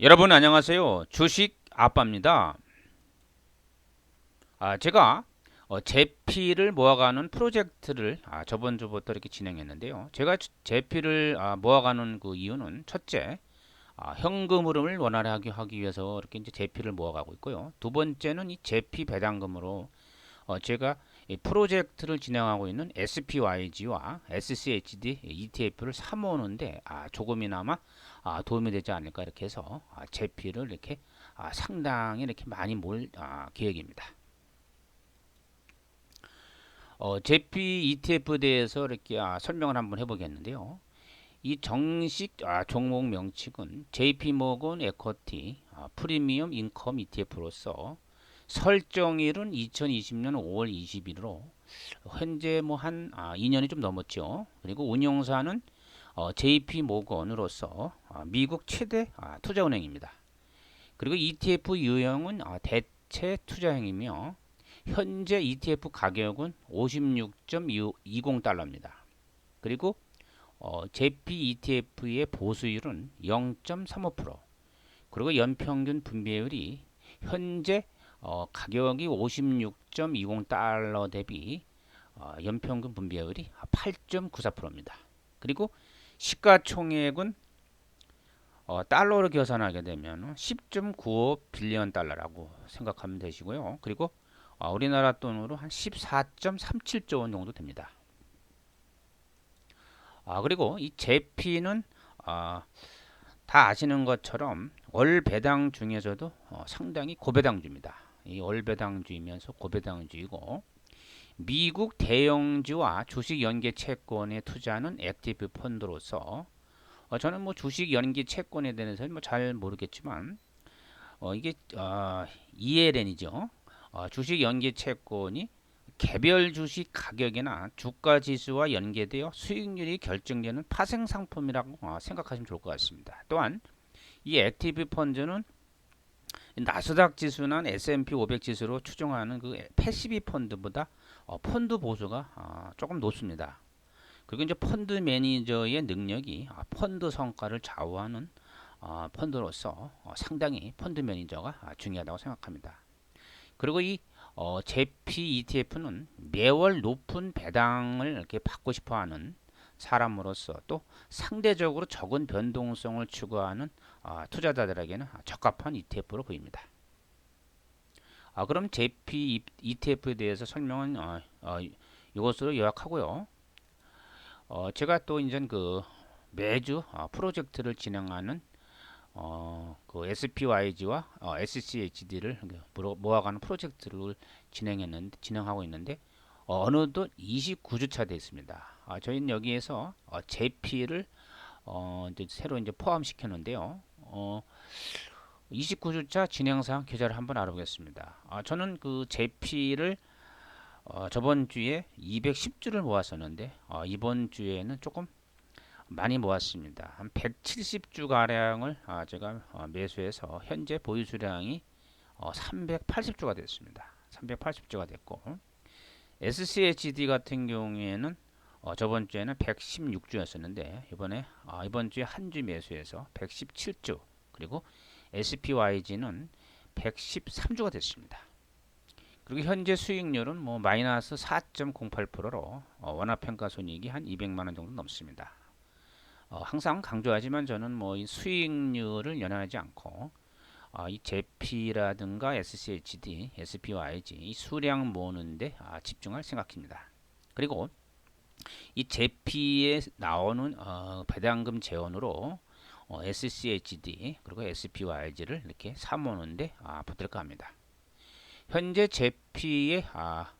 여러분 안녕하세요. 주식 아빠입니다. 아, 제가 어, 제피를 모아가는 프로젝트를 아, 저번 주부터 이렇게 진행했는데요. 제가 주- 제피를 아, 모아가는 그 이유는 첫째, 아, 현금 흐름을 원활하게 하기 위해서 이렇게 이제 제피를 모아가고 있고요. 두 번째는 이 제피 배당금으로 어, 제가 이 프로젝트를 진행하고 있는 SPYG와 SCHD ETF를 사모으는데 아, 조금이나마 아, 도움이 되지 않을까 이렇게 해서 아, 제피를 이렇게 아, 상당히 이렇게 많이 몰 아, 계획입니다. 어, 제피 ETF에 대해서 이렇게 아, 설명을 한번 해보겠는데요. 이 정식 아, 종목 명칭은 JP모건 에쿼티 아, 프리미엄 인컴 ETF로서 설정일은 2020년 5월 20일로 현재 뭐 한 아, 2년이 좀 넘었죠. 그리고 운용사는 어, JP 모건으로서 아, 미국 최대 아, 투자은행입니다. 그리고 ETF 유형은 아, 대체 투자형이며 현재 ETF 가격은 56.20달러입니다. 그리고 어, JP ETF의 보수율은 0.35% 그리고 연평균 분배율이 현재 어, 가격이 56.20달러 대비 어, 연평균 분배율이 8.94%입니다. 그리고 시가총액은 어, 달러로 계산하게 되면 10.95 빌리언 달러라고 생각하면 되시고요. 그리고 어, 우리나라 돈으로 한 14.37조 원 정도 됩니다. 아, 그리고 이 제피는 아, 다 아시는 것처럼 월 배당 중에서도 어, 상당히 고배당주입니다. 이월 배당주이면서 고배당주이고 미국 대형주와 주식 연계 채권에 투자하는 액티브 펀드로서 어, 저는 뭐 주식 연계 채권에 대해서는 뭐 잘 모르겠지만 어, 이게 어, ELN이죠. 어, 주식 연계 채권이 개별 주식 가격이나 주가 지수와 연계되어 수익률이 결정되는 파생 상품이라고 어, 생각하시면 좋을 것 같습니다. 또한 이 액티브 펀드는 나스닥 지수나 S&P 500 지수로 추정하는 그 패시브 펀드보다 어, 펀드 보수가 어, 조금 높습니다. 그리고 이제 펀드 매니저의 능력이 아, 펀드 성과를 좌우하는 어, 펀드로서 어, 상당히 펀드 매니저가 아, 중요하다고 생각합니다. 그리고 이 어, 제피 ETF는 매월 높은 배당을 이렇게 받고 싶어하는 사람으로서 또 상대적으로 적은 변동성을 추구하는 어, 투자자들에게는 적합한 ETF로 보입니다. 아, 그럼 JP ETF에 대해서 설명은 어, 어, 이것으로 요약하고요. 어, 제가 또 이제 그 매주 어, 프로젝트를 진행하는 어, 그 SPYG와 어, SCHD를 모아가는 프로젝트를 진행했는데 진행하고 있는데 어, 어느덧 29주차 됐습니다. 아, 저희는 여기에서 어, JP를 어, 이제 새로 이제 포함시켰는데요. 어, 29주차 진행상 계좌를 한번 알아보겠습니다. 아, 저는 그 JP를 어, 저번 주에 210주를 모았었는데 어, 이번 주에는 조금 많이 모았습니다. 한 170주 가량을 아, 제가 어, 매수해서 현재 보유 수량이 어, 380주가 됐습니다. 380주가 됐고 SCHD 같은 경우에는 어, 저번 주에는 116주였었는데 이번에 아, 이번 주에 한 주 매수해서 117주 그리고 SPYG는 113주가 됐습니다. 그리고 현재 수익률은 뭐 마이너스 4.08%로 어, 원화평가 손익이 한 200만 원 정도 넘습니다. 어, 항상 강조하지만 저는 뭐 수익률을 연연하지 않고 어, 이 JP라든가 SCHD, SPYG 이 수량 모으는데 아, 집중할 생각입니다. 그리고 이 JP에 나오는 어, 배당금 재원으로 어, SCHD 그리고 SPYG를 이렇게 사모는데 아, 붙을까 합니다. 현재 JP의 아,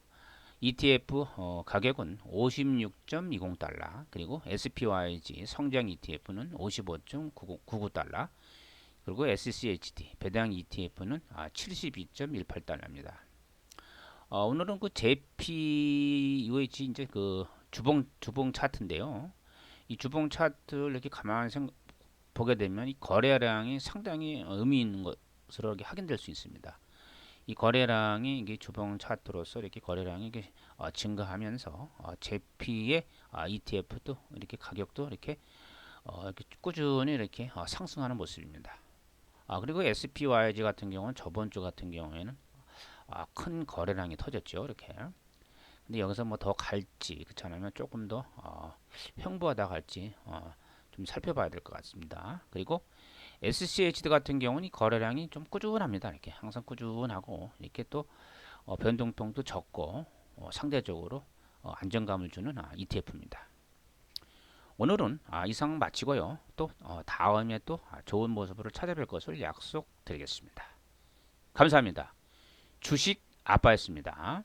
ETF 어, 가격은 56.20달러 그리고 SPYG 성장 ETF는 55.99달러 그리고 SCHD 배당 ETF는 아, 72.18달러입니다. 어, 오늘은 그 JPUH 이제 그 주봉 주봉 차트인데요. 이 주봉 차트를 이렇게 가만히 생, 보게 되면 이 거래량이 상당히 의미 있는 것으로 이렇게 확인될 수 있습니다. 이 거래량이 이게 주봉 차트로서 이렇게 거래량이 이게 어, 증가하면서 어, 제피의 어, ETF도 이렇게 가격도 이렇게, 어, 이렇게 꾸준히 이렇게 어, 상승하는 모습입니다. 아, 그리고 SPYG 같은 경우는 저번 주 같은 경우에는 아, 큰 거래량이 터졌죠. 이렇게. 근데 여기서 뭐 더 갈지 그렇지 않으면 조금 더 어, 횡보하다 갈지 어, 좀 살펴봐야 될 것 같습니다. 그리고 SCHD 같은 경우는 이 거래량이 좀 꾸준합니다. 이렇게 항상 꾸준하고 이렇게 또 어, 변동폭도 적고 어, 상대적으로 어, 안정감을 주는 아, ETF입니다. 오늘은 아, 이상 마치고요. 또 어, 다음에 또 아, 좋은 모습으로 찾아뵐 것을 약속드리겠습니다. 감사합니다. 주식 아빠였습니다.